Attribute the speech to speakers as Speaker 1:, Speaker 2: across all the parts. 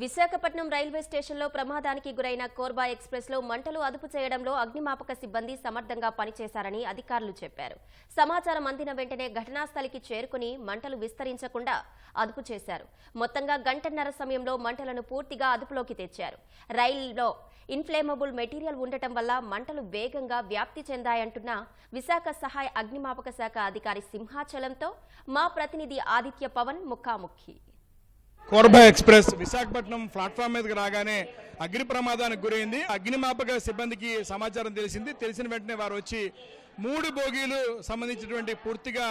Speaker 1: Visakhapatnam railway స్టేషన్లో ప్రమాదానికి గురైన కోర్బా ఎక్స్ప్రెస్లో మంటలు అదుపు చేయడంలో అగ్నిమాపక సిబ్బంది సమర్థంగా పనిచేశారని అధికారులు చెప్పారు. సమాచారం అందిన వెంటనే ఘటనా స్థలికి చేరుకుని మంటలు విస్తరించకుండా అదుపు చేశారు. మొత్తంగా గంటన్నర సమయంలో మంటలను పూర్తిగా అదుపులోకి తెచ్చారు. రైల్లో ఇన్ఫ్లేమబుల్ మెటీరియల్ ఉండటం వల్ల మంటలు వేగంగా వ్యాప్తి చెందాయంటున్న విశాఖ సహాయ అగ్నిమాపక శాఖ అధికారి సింహాచలంతో మా ప్రతినిధి ఆదిత్య పవన్ ముఖాముఖి.
Speaker 2: కోర్బా ఎక్స్ప్రెస్ విశాఖపట్నం ప్లాట్ఫామ్ మీదకి రాగానే అగ్ని ప్రమాదానికి గురైంది. అగ్నిమాపక సిబ్బందికి సమాచారం తెలిసింది. తెలిసిన వెంటనే వారు వచ్చి మూడు బోగీలు సంబంధించినటువంటి పూర్తిగా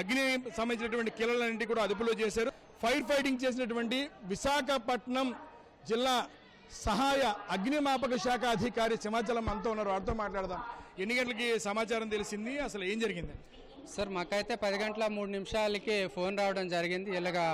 Speaker 2: అగ్ని సంబంధించినటువంటి కిలలన్నింటి కూడా అదుపులో చేశారు. ఫైర్ ఫైటింగ్ చేసినటువంటి విశాఖపట్నం జిల్లా సహాయ అగ్నిమాపక శాఖ అధికారి సింహాచలం అంతా ఉన్నారు. వారితో మాట్లాడదాం. ఎన్ని గంటలకి సమాచారం తెలిసింది? అసలు ఏం జరిగింది?
Speaker 3: సార్ మాకైతే పది గంటల మూడు నిమిషాలకి ఫోన్ రావడం జరిగింది. ఇలాగా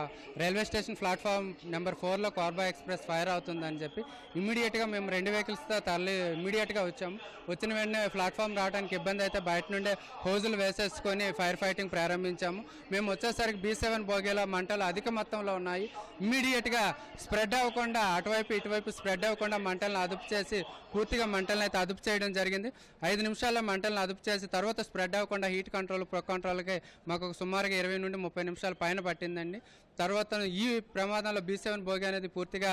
Speaker 3: రైల్వే స్టేషన్ ప్లాట్ఫామ్ నెంబర్ ఫోర్లో కార్బా ఎక్స్ప్రెస్ ఫైర్ అవుతుందని చెప్పి ఇమీడియట్గా మేము రెండు వెహికల్స్తో తరలి ఇమీడియట్గా వచ్చాము. వచ్చిన వెంటనే ప్లాట్ఫామ్ రావడానికి ఇబ్బంది అయితే బయట నుండే హోజులు వేసేసుకొని ఫైర్ ఫైటింగ్ ప్రారంభించాము. మేము వచ్చేసరికి బీ సెవెన్ బోగేలో మంటలు అధిక మొత్తంలో ఉన్నాయి. ఇమీడియట్గా స్ప్రెడ్ అవ్వకుండా అటువైపు ఇటువైపు స్ప్రెడ్ అవ్వకుండా మంటలను అదుపు చేసి పూర్తిగా మంటలను అయితే అదుపు చేయడం జరిగింది. ఐదు నిమిషాల్లో మంటలను అదుపు చేసి తర్వాత స్ప్రెడ్ అవ్వకుండా హీట్ కంట్రోల్ ప్రో కంట్రోల్కి మాకు సుమారుగా ఇరవై నుండి ముప్పై నిమిషాల పైన పట్టిందండి. తర్వాత ఈ ప్రమాదంలో బీ సెవెన్ భోగి అనేది పూర్తిగా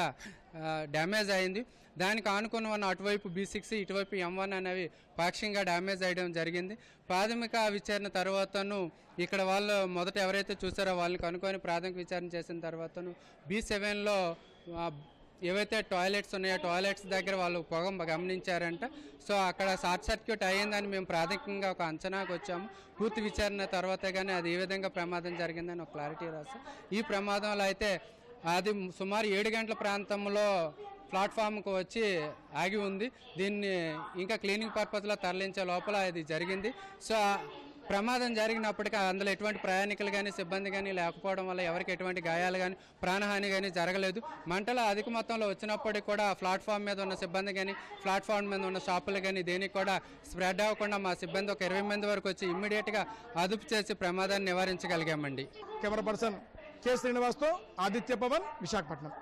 Speaker 3: డ్యామేజ్ అయింది. దానికి ఆనుకుని ఉన్న అటువైపు బీ సిక్స్ ఇటువైపు ఎం వన్ అనేవి పాక్షికంగా డ్యామేజ్ అయ్యడం జరిగింది. ప్రాథమిక విచారణ తర్వాతను ఇక్కడ వాళ్ళు మొదట ఎవరైతే చూసారో వాళ్ళని కనుక్కొని ప్రాథమిక విచారణ చేసిన తర్వాతను బీ సెవెన్లో ఏవైతే టాయిలెట్స్ ఉన్నాయో టాయిలెట్స్ దగ్గర వాళ్ళు పొగ గమనించారంట. సో అక్కడ షార్ట్ సర్క్యూట్ అయ్యిందని మేము ప్రాథమికంగా ఒక అంచనాకు వచ్చాము. పూర్తి విచారణ తర్వాత కానీ అది ఏ విధంగా ప్రమాదం జరిగిందని ఒక క్లారిటీ రాస్తాం ఈ ప్రమాదంలో అయితే అది సుమారు ఏడు గంటల ప్రాంతంలో ప్లాట్ఫామ్కు వచ్చి ఆగి ఉంది. దీన్ని ఇంకా క్లీనింగ్ పర్పస్లో తరలించే లోపల ఇది జరిగింది. సో ప్రమాదం జరిగినప్పటికీ అందులో ఎటువంటి ప్రయాణికులు కానీ సిబ్బంది కానీ లేకపోవడం వల్ల ఎవరికి ఎటువంటి గాయాలు కానీ ప్రాణహాని కానీ జరగలేదు. మంటలు అధిక మొత్తంలో వచ్చినప్పటికీ కూడా ప్లాట్ఫామ్ మీద ఉన్న సిబ్బంది కానీ ప్లాట్ఫామ్ మీద ఉన్న షాపులు కానీ దేనికి కూడా స్ప్రెడ్ అవ్వకుండా మా సిబ్బంది ఒక ఇరవై మంది వరకు వచ్చి ఇమ్మీడియట్గా అదుపు చేసి ప్రమాదాన్ని నివారించగలిగామండి.
Speaker 2: కెమెరా పర్సన్ కె శ్రీనివాస్తో ఆదిత్య పవన్ విశాఖపట్నం.